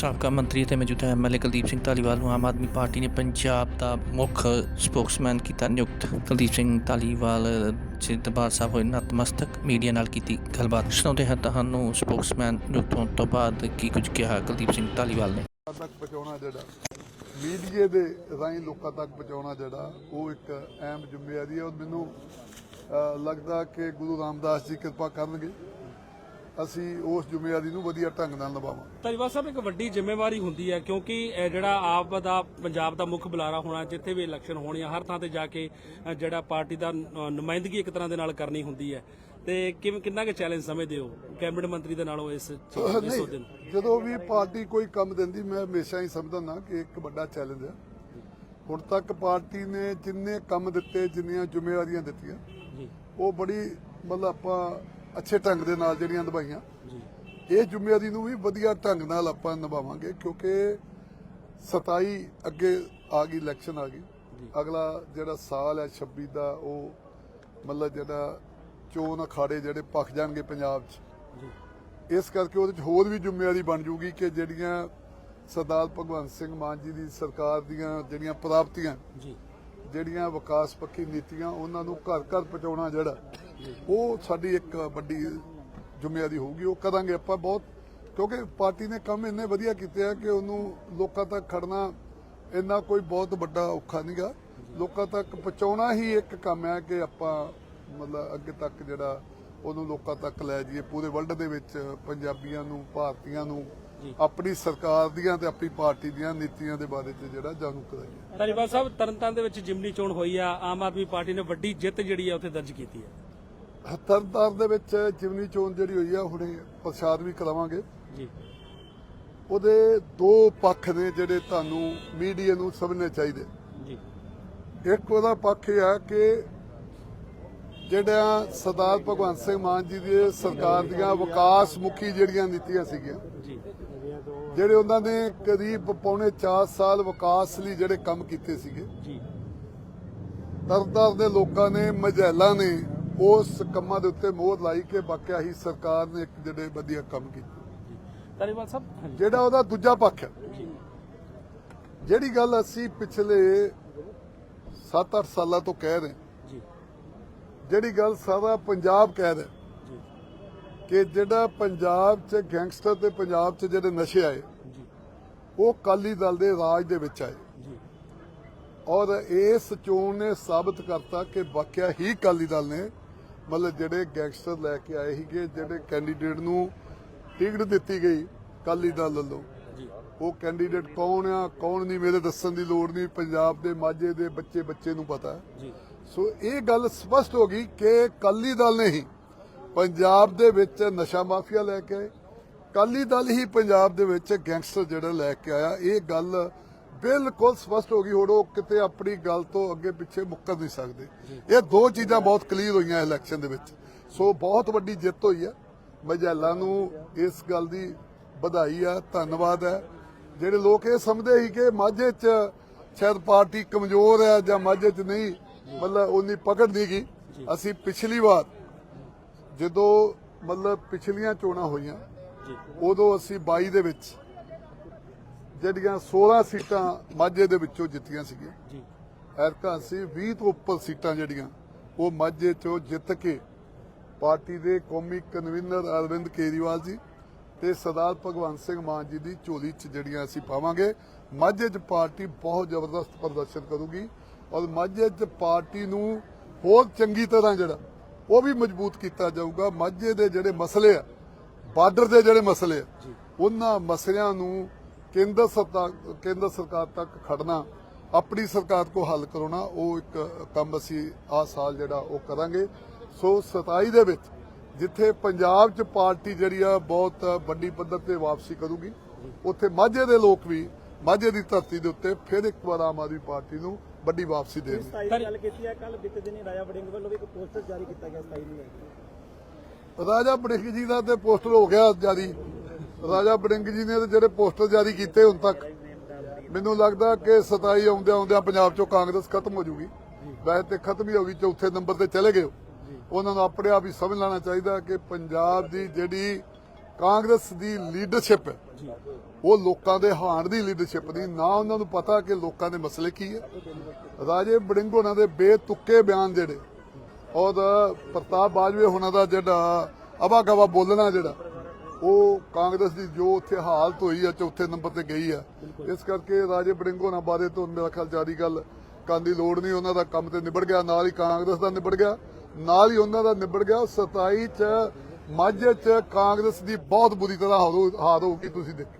ਸਾਬਕਾ ਮੰਤਰੀ ਅਤੇ ਮੌਜੂਦਾ ਐਮਐਲਏ ਕੁਲਦੀਪ ਸਿੰਘ ਧਾਲੀਵਾਲ ਨੂੰ ਆਮ ਆਦਮੀ ਪਾਰਟੀ ਨੇ ਪੰਜਾਬ ਦਾ ਮੁੱਖ ਸਪੋਕਸਮੈਨ ਕੀਤਾ ਨਿਯੁਕਤ। ਕੁਲਦੀਪ ਸਿੰਘ ਧਾਲੀਵਾਲ ਸ੍ਰੀ ਦਰਬਾਰ ਸਾਹਿਬ ਹੋਏ ਨਤਮਸਤਕ ਮੀਡੀਆ ਨਾਲ ਕੀਤੀ ਗੱਲਬਾਤ। ਸੁਣਾਉਂਦੇ ਹਾਂ ਤੁਹਾਨੂੰ ਸਪੋਕਸਮੈਨ ਨਿਯੁਕਤ ਹੋਣ ਤੋਂ ਬਾਅਦ ਕੀ ਕੁਝ ਕਿਹਾ ਕੁਲਦੀਪ ਸਿੰਘ ਧਾਲੀਵਾਲ ਨੇ। ਤੱਕ ਪਹੁੰਚਾਉਣਾ ਜਿਹੜਾ ਮੀਡੀਆ ਦੇ ਰਾਹੀਂ ਲੋਕਾਂ ਤੱਕ ਪਹੁੰਚਾਉਣਾ ਜਿਹੜਾ, ਉਹ ਇੱਕ ਅਹਿਮ ਜ਼ਿੰਮੇਵਾਰੀ ਹੈ। ਔਰ ਮੈਨੂੰ ਲੱਗਦਾ ਕਿ ਗੁਰੂ ਰਾਮਦਾਸ ਜੀ ਕਿਰਪਾ ਕਰਨਗੇ। ਅਸੀਂ ਉਸ ਜ਼ਿੰਮੇਵਾਰੀ ਨੂੰ ਵਧੀਆ ਢੰਗ ਨਾਲ ਨਿਭਾਵਾਂਗੇ। ਧੰਨਵਾਦ ਸਾਹਿਬ ਇੱਕ ਵੱਡੀ ਜ਼ਿੰਮੇਵਾਰੀ ਹੁੰਦੀ ਹੈ ਕਿਉਂਕਿ ਇਹ ਜਿਹੜਾ ਆਪ ਦਾ ਪੰਜਾਬ ਦਾ ਮੁੱਖ ਬੁਲਾਰਾ ਹੋਣਾ ਜਿੱਥੇ ਵੀ ਇਲੈਕਸ਼ਨ ਹੋਣੀ ਹਰ ਥਾਂ ਤੇ ਜਾ ਕੇ ਅ, ਜਿਹੜਾ ਪਾਰਟੀ ਦਾ ਨ- ਨੁਮਾਇੰਦਗੀ ਇੱਕ ਤਰ੍ਹਾਂ ਦੇ ਨਾਲ ਕਰਨੀ ਹੁੰਦੀ ਹੈ। ਤੇ ਕਿਵੇਂ ਕਿੰਨਾ ਕੁ ਚੈਲੰਜ ਸਮਝਦੇ ਹੋ ਕੈਬਨਿਟ ਮੰਤਰੀ ਦੇ ਨਾਲੋਂ ਇਸ ਇਸ ਉਹਦੇ ਨੂੰ ਨਹੀਂ ਜਦੋਂ ਵੀ ਪਾਰਟੀ ਕੋਈ ਕੰਮ ਦਿੰਦੀ ਮੈਂ ਹਮੇਸ਼ਾ ਹੀ ਸਮਝਦਾ ਨਾ ਕਿ ਇੱਕ ਵੱਡਾ ਚੈਲੰਜ ਹੈ। ਹੁਣ ਤੱਕ ਪਾਰਟੀ ਨੇ ਜਿੰਨੇ ਕੰਮ ਦਿੱਤੇ ਜਿੰਨੀਆਂ ਜ਼ਿੰਮੇਵਾਰੀਆਂ ਦਿੱਤੀਆਂ ਜੀ। ਉਹ ਬੜੀ ਮਤਲਬ ਆਪਾਂ ਅੱਛੇ ਢੰਗ ਦੇ ਨਾਲ ਜਿਹੜੀਆਂ ਨਿਭਾਈਆਂ ਇਹ ਜ਼ਿੰਮੇਵਾਰੀ ਨੂੰ ਵੀ ਵਧੀਆ ਢੰਗ ਨਾਲ ਆਪਾਂ ਨਿਭਾਵਾਂਗੇ ਕਿਉਂਕਿ 27 ਅੱਗੇ ਆ ਗਈ ਇਲੈਕਸ਼ਨ ਆ ਗਈ। ਅਗਲਾ ਜਿਹੜਾ ਸਾਲ ਹੈ 26 ਦਾ ਉਹ ਮਤਲਬ ਜਿਹੜਾ ਚੋਣ ਅਖਾੜੇ ਜਿਹੜੇ ਪੱਕ ਜਾਣਗੇ ਪੰਜਾਬ 'ਚ। ਇਸ ਕਰਕੇ ਉਹਦੇ 'ਚ ਹੋਰ ਵੀ ਜ਼ਿੰਮੇਵਾਰੀ ਬਣ ਜੂਗੀ ਕਿ ਜਿਹੜੀਆਂ ਸਰਦਾਰ ਭਗਵੰਤ ਸਿੰਘ ਮਾਨ ਜੀ ਦੀ ਸਰਕਾਰ ਦੀਆਂ ਜਿਹੜੀਆਂ ਪ੍ਰਾਪਤੀਆਂ ਜਿਹੜੀਆਂ ਵਿਕਾਸ ਪੱਖੀ ਨੀਤੀਆਂ ਉਹਨਾਂ ਨੂੰ ਘਰ ਘਰ ਪਹੁੰਚਾਉਣਾ ਜਿਹੜਾ ਉਹ ਸਾਡੀ ਇੱਕ ਵੱਡੀ ਜ਼ਿੰਮੇਵਾਰੀ ਹੋਊਗੀ ਉਹ ਕਰਾਂਗੇ ਆਪਾਂ ਬਹੁਤ ਕਿਉਂਕਿ ਪਾਰਟੀ ਨੇ ਕੰਮ ਇੰਨੇ ਵਧੀਆ ਕੀਤੇ ਆ ਕਿ ਉਹਨੂੰ ਲੋਕਾਂ ਤੱਕ ਖੜਨਾ ਇੰਨਾ ਕੋਈ ਬਹੁਤ ਵੱਡਾ ਔਖਾ ਨਹੀਂਗਾ। ਲੋਕਾਂ ਤੱਕ ਪਹੁੰਚਾਉਣਾ ਹੀ ਇੱਕ ਕੰਮ ਹੈ ਕਿ ਆਪਾਂ ਮਤਲਬ ਅੱਗੇ ਤੱਕ ਜਿਹੜਾ ਉਹਨੂੰ ਲੋਕਾਂ ਤੱਕ ਲੈ ਜਾਈਏ। ਪੂਰੇ ਵਰਲਡ ਦੇ ਵਿੱਚ ਪੰਜਾਬੀਆਂ ਨੂੰ ਭਾਰਤੀਆਂ ਨੂੰ ਆਪਣੀ ਸਰਕਾਰ ਦੀਆਂ ਤੇ ਆਪਣੀ ਪਾਰਟੀ ਦੀਆਂ ਨੀਤੀਆਂ ਦੇ ਬਾਰੇ 'ਚ ਜਿਹੜਾ ਜਾਣੂ ਕਰਾਈਏ। ਧੰਨਵਾਦ ਸਾਹਿਬ ਤਰਨਤਾਰਨ ਦੇ ਵਿੱਚ ਜਿਮਨੀ ਚੋਣ ਹੋਈ ਆ ਆਮ ਆਦਮੀ ਪਾਰਟੀ ਨੇ ਵੱਡੀ ਜਿੱਤ ਜਿਹੜੀ ਆ ਉੱਥੇ ਦਰਜ ਕੀਤੀ ਹੈ। ਤਰਨਤਾਰਨ ਦੇ ਵਿੱਚ ਜਿਮਨੀ ਚੋਣ ਜਿਹੜੀ ਹੋਈ ਆ ਹੁਣੇ ਪ੍ਰਸ਼ਾਦ ਵੀ ਕਰਾਵਾਂਗੇ। ਜੀ। ਉਹਦੇ ਦੋ ਪੱਖ ਨੇ ਜਿਹੜੇ ਤੁਹਾਨੂੰ ਮੀਡੀਆ ਨੂੰ ਸਮਝਣੇ ਚਾਹੀਦੇ। ਜੀ। ਇੱਕ ਉਹਦਾ ਪੱਖ ਇਹ ਆ ਕਿ ਜਿਹੜਾ ਸਰਦਾਰ ਭਗਵੰਤ ਸਿੰਘ ਮਾਨ ਜੀ ਦੀ ਸਰਕਾਰ ਦੀਆਂ ਵਿਕਾਸ ਮੁਖੀ ਜਿਹੜੀਆਂ ਨੀਤੀਆਂ ਸੀਗੀਆਂ ਜੀ। ਜਿਹੜੇ ਉਹਨਾਂ ਨੇ ਕਰੀਬ ਪੌਣੇ 4 ਸਾਲ ਵਿਕਾਸ ਲਈ ਜਿਹੜੇ ਕੰਮ ਕੀਤੇ ਸੀਗੇ। ਜੀ। ਤਰਨਤਾਰਨ ਦੇ ਲੋਕਾਂ ਨੇ ਮਜੈਲਾ ਨੇ ਉਸ ਕੰਮਾਂ ਦੇ ਉੱਤੇ ਮੋਹਰ ਲਾਈ ਕਿ ਵਾਕਿਆ ਹੀ ਸਰਕਾਰ ਨੇ ਇੱਕ ਜਿਹੜੇ ਵਧੀਆ ਕੰਮ ਕੀਤੇ। ਧੰਨਵਾਦ ਸਾਹਿਬ ਜਿਹੜਾ ਉਹਦਾ ਦੂਜਾ ਪੱਖ ਹੈ। ਜਿਹੜੀ ਗੱਲ ਅਸੀਂ ਪਿਛਲੇ 7-8 ਸਾਲਾਂ ਤੋਂ ਕਹਿ ਰਹੇ ਜੀ। ਜਿਹੜੀ ਗੱਲ ਸਾਰਾ ਪੰਜਾਬ ਕਹਿ ਰਿਹਾ। ਕਿ ਜਿਹੜਾ ਪੰਜਾਬ 'ਚ ਗੈਂਗਸਟਰ ਤੇ ਪੰਜਾਬ 'ਚ ਜਿਹੜੇ ਨਸ਼ੇ ਆਏ ਉਹ ਕਾਲੀ ਦਲ ਦੇ ਰਾਜ ਦੇ ਵਿੱਚ ਆਏ। ਔਰ ਇਸ ਚੋਣ ਨੇ ਸਾਬਤ ਕਰਤਾ ਕਿ ਵਾਕਿਆ ਹੀ ਕਾਲੀ ਦਲ ਨੇ ਮਤਲਬ ਜਿਹੜੇ ਗੈਂਗਸਟਰ ਲੈ ਕੇ ਆਏ ਸੀਗੇ ਜਿਹੜੇ ਕੈਂਡੀਡੇਟ ਨੂੰ ਟਿਕਟ ਦਿੱਤੀ ਗਈ ਕਾਲੀ ਦਲ ਵੱਲੋਂ। ਉਹ ਕੈਂਡੀਡੇਟ ਕੌਣ ਆ ਕੌਣ ਨਹੀਂ ਮੇਰੇ ਦੱਸਣ ਦੀ ਲੋੜ ਨਹੀਂ ਪੰਜਾਬ ਦੇ ਮਾਝੇ ਦੇ ਬੱਚੇ ਬੱਚੇ ਨੂੰ ਪਤਾ। ਹੈ ਸੋ ਇਹ ਗੱਲ ਸਪਸ਼ਟ ਹੋ ਗਈ ਕਿ ਕਾਲੀ ਦਲ ਨੇ ਹੀ ਪੰਜਾਬ ਦੇ ਵਿੱਚ ਨਸ਼ਾ ਮਾਫੀਆ ਲੈ ਕੇ ਆਏ। ਕਾਲੀ ਦਲ ਹੀ ਪੰਜਾਬ ਦੇ ਵਿੱਚ ਗੈਂਗਸਟਰ ਜਿਹੜਾ ਲੈ ਕੇ ਆਇਆ। ਇਹ ਗੱਲ ਬਿਲਕੁਲ ਸਪਸ਼ਟ ਹੋ ਗਈ ਹੁਣ ਉਹ ਕਿਤੇ ਆਪਣੀ ਗੱਲ ਤੋਂ ਅੱਗੇ ਪਿੱਛੇ ਮੁੱਕਰ ਨਹੀਂ ਸਕਦੇ। ਇਹ ਦੋ ਚੀਜ਼ਾਂ ਬਹੁਤ ਕਲੀਅਰ ਹੋਈਆਂ ਇਲੈਕਸ਼ਨ ਦੇ ਵਿੱਚ। ਸੋ ਬਹੁਤ ਵੱਡੀ ਜਿੱਤ ਹੋਈ ਹੈ। ਮਜੈਲਾ ਨੂੰ ਇਸ ਗੱਲ ਦੀ ਵਧਾਈ ਆ ਧੰਨਵਾਦ ਹੈ। ਜਿਹੜੇ ਲੋਕ ਇਹ ਸਮਝਦੇ ਸੀ ਕਿ ਮਾਝੇ 'ਚ ਸ਼ਾਇਦ ਪਾਰਟੀ ਕਮਜ਼ੋਰ ਹੈ ਜਾਂ ਮਾਝੇ 'ਚ ਨਹੀਂ ਮਤਲਬ ਉਨੀ ਪਕੜ ਨਹੀਂ ਗਈ। ਅਸੀਂ ਪਿਛਲੀ ਵਾਰ ਜਦੋਂ ਮਤਲਬ ਪਿਛਲੀਆਂ ਚੋਣਾਂ ਹੋਈਆਂ ਉਦੋਂ ਅਸੀਂ 22 ਦੇ ਵਿੱਚ ਜਿਹੜੀਆਂ 16 ਸੀਟਾਂ ਮਾਝੇ ਦੇ ਵਿੱਚੋਂ ਜਿੱਤੀਆਂ ਸੀਗੀਆਂ। ਜੀ। ਐਰਕਾ ਅਸੀਂ 20 ਤੋਂ ਉੱਪਰ ਸੀਟਾਂ ਜਿਹੜੀਆਂ ਉਹ ਮਾਝੇ ਚੋਂ ਜਿੱਤ ਕੇ ਪਾਰਟੀ ਦੇ ਕੌਮੀ ਕਨਵੀਨਰ ਅਰਵਿੰਦ ਕੇਜਰੀਵਾਲ ਜੀ ਤੇ ਸਰਦਾਰ ਭਗਵੰਤ ਸਿੰਘ ਮਾਨ ਜੀ ਦੀ ਝੋਲੀ 'ਚ ਜਿਹੜੀਆਂ ਅਸੀਂ ਪਾਵਾਂਗੇ। ਮਾਝੇ 'ਚ ਪਾਰਟੀ ਬਹੁਤ ਜ਼ਬਰਦਸਤ ਪ੍ਰਦਰਸ਼ਨ ਕਰੂਗੀ ਔਰ ਮਾਝੇ 'ਚ ਪਾਰਟੀ ਨੂੰ ਹੋਰ ਚੰਗੀ ਤਰ੍ਹਾਂ ਜਿਹੜਾ ਉਹ ਵੀ ਮਜ਼ਬੂਤ ਕੀਤਾ ਜਾਊਗਾ। ਮਾਝੇ ਦੇ ਜਿਹੜੇ ਮਸਲੇ ਆ ਬਾਰਡਰ ਦੇ ਜਿਹੜੇ ਮਸਲੇ ਆ ਉਹਨਾਂ ਮਸਲਿਆਂ ਨੂੰ ਕੇਂਦਰ ਸਰਕਾਰ ਕੇਂਦਰ ਸਰਕਾਰ ਤੱਕ ਖੜਨਾ ਆਪਣੀ ਸਰਕਾਰ ਕੋ ਹੱਲ ਕਰਾਉਣਾ ਉਹ ਇੱਕ ਕੰਮ ਅਸੀਂ ਆਹ ਸਾਲ ਜਿਹੜਾ ਉਹ ਕਰਾਂਗੇ। ਸੋ 27 ਦੇ ਵਿੱਚ ਜਿੱਥੇ ਪੰਜਾਬ 'ਚ ਪਾਰਟੀ ਜਿਹੜੀ ਆ ਬਹੁਤ ਵੱਡੀ ਪੱਧਰ ਤੇ ਵਾਪਸੀ ਕਰੂਗੀ ਉੱਥੇ ਮਾਝੇ ਦੇ ਲੋਕ ਵੀ ਮਾਝੇ ਦੀ ਧਰਤੀ ਦੇ ਉੱਤੇ ਫਿਰ ਇੱਕ ਵਾਰ ਆਮ ਆਦਮੀ ਪਾਰਟੀ ਨੂੰ ਵੱਡੀ ਵਾਪਸੀ ਦੇਣਗੇ। ਸਤਾਈ ਦੀ ਗੱਲ ਕੀਤੀ ਹੈ ਕੱਲ ਬੀਤੇ ਦਿਨੀ ਰਾਜਾ ਵੜਿੰਗ ਵੱਲੋਂ ਵੀ ਇੱਕ ਪੋਸਟਰ ਜਾਰੀ ਕੀਤਾ ਗਿਆ ਸਤਾਈ ਨੂੰ ਲੈ ਕੇ। ਰਾਜਾ ਬੜਿੰਗ ਜੀ ਦਾ ਤੇ ਪੋਸਟਰ ਹੋ ਗਿਆ ਜਾਰੀ। ਰਾਜਾ ਬੜਿੰਗ ਜੀ ਨੇ ਜਿਹੜੇ ਪੋਸਟਰ ਜਾਰੀ ਕੀਤੇ ਹੁਣ ਤੱਕ, ਮੈਨੂੰ ਲੱਗਦਾ ਕਿ 27 ਆਉਂਦਿਆਂ ਆਉਂਦਿਆਂ ਪੰਜਾਬ ਚੋਂ ਕਾਂਗਰਸ ਖਤਮ ਹੋ ਜੂਗੀ। ਵੈਸੇ ਤੇ ਖਤਮ ਹੀ ਹੋ ਗਈ, ਚੌਥੇ ਨੰਬਰ ਤੇ ਚਲੇ ਗਏ ਉਹਨਾਂ ਨੂੰ ਆਪਣੇ ਆਪ ਹੀ ਸਮਝ ਲੈਣਾ ਚਾਹੀਦਾ ਕਿ ਪੰਜਾਬ ਦੀ ਜਿਹੜੀ ਕਾਂਗਰਸ ਦੀ ਲੀਡਰਸ਼ਿਪ ਹੈ, ਉਹ ਲੋਕਾਂ ਦੇ ਹਾਣ ਦੀ ਲੀਡਰਸ਼ਿਪ ਦੀ ਨਾ ਉਹਨਾਂ ਨੂੰ ਪਤਾ ਕਿ ਲੋਕਾਂ ਦੇ ਮਸਲੇ ਕੀ ਹੈ। ਰਾਜੇ ਬੜਿੰਗ ਹੋਣਾ ਦੇ ਬੇਤੁੱਕੇ ਬਿਆਨ ਜਿਹੜੇ, ਔਰ ਪ੍ਰਤਾਪ ਬਾਜਵੇ ਹੋਣਾ ਦਾ ਜਿਹੜਾ ਅਵਾ ਗਵਾ ਬੋਲਣਾ ਜਿਹੜਾ ਉਹ ਕਾਂਗਰਸ ਦੀ ਜੋ ਉੱਥੇ ਹਾਲਤ ਹੋਈ ਆ ਚੌਥੇ ਨੰਬਰ ਤੇ ਗਈ ਆ। ਇਸ ਕਰਕੇ ਰਾਜੇ ਬੜਿੰਗ ਹੋਣਾ ਬਾਰੇ ਤੋਂ ਮੇਰਾ ਖਿਆਲ ਜ਼ਿਆਦਾ ਗੱਲ ਕਰਨ ਦੀ ਲੋੜ ਨਹੀਂ ਉਹਨਾਂ ਦਾ ਕੰਮ ਤੇ ਨਿਬੜ ਗਿਆ ਨਾਲ ਹੀ ਕਾਂਗਰਸ ਦਾ ਨਿਬੜ ਗਿਆ ਨਾਲ ਹੀ ਉਹਨਾਂ ਦਾ ਨਿਬੜ ਗਿਆ। 27 ਚ ਮਾਝੇ ਚ ਕਾਂਗਰਸ ਦੀ ਬਹੁਤ ਬੁਰੀ ਤਰ੍ਹਾਂ ਹਾਰ ਹਾਰ ਹੋਊਗੀ ਤੁਸੀਂ ਦੇਖੋ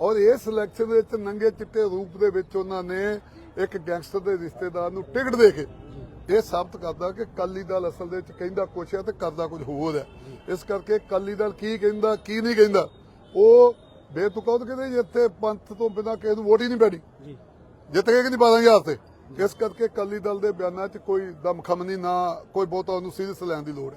ਔਰ ਇਸ ਸਿਲੈਕਸ਼ਨ ਦੇ ਵਿੱਚ ਨੰਗੇ ਚਿੱਟੇ ਰੂਪ ਦੇ ਵਿੱਚ ਉਹਨਾਂ ਨੇ ਇੱਕ ਗੈਂਗਸਟਰ ਦੇ ਰਿਸ਼ਤੇਦਾਰ ਨੂੰ ਟਿਕਟ ਦੇ ਕੇ ਇਹ ਸਾਬਤ ਕਰਦਾ ਕਿ ਕਾਲੀ ਦਲ ਅਸਲ ਦੇ ਵਿੱਚ ਕਹਿੰਦਾ ਕੁਛ ਹੈ ਤੇ ਕਰਦਾ ਕੁਝ ਹੋਰ ਹੈ। ਇਸ ਕਰਕੇ ਕਾਲੀ ਦਲ ਕੀ ਕਹਿੰਦਾ ਕੀ ਨਹੀਂ ਕਹਿੰਦਾ ਉਹ ਬੇਤੁਕਾ ਕਹਿੰਦੇ ਜੀ ਇੱਥੇ ਪੰਥ ਤੋਂ ਬਿਨਾਂ ਕਿਸੇ ਨੂੰ ਵੋਟ ਹੀ ਨਹੀਂ ਪੈਣੀ। ਜਿੱਤ ਕਿ ਨਹੀਂ 12000 ਤੇ? ਇਸ ਕਰਕੇ ਕਾਲੀ ਦਲ ਦੇ ਬਿਆਨਾਂ 'ਚ ਕੋਈ ਦਮਖਮ ਨਹੀਂ ਨਾ ਕੋਈ ਬਹੁਤਾ ਉਹਨੂੰ ਸੀਰੀਅਸ ਲੈਣ ਦੀ ਲੋੜ ਹੈ।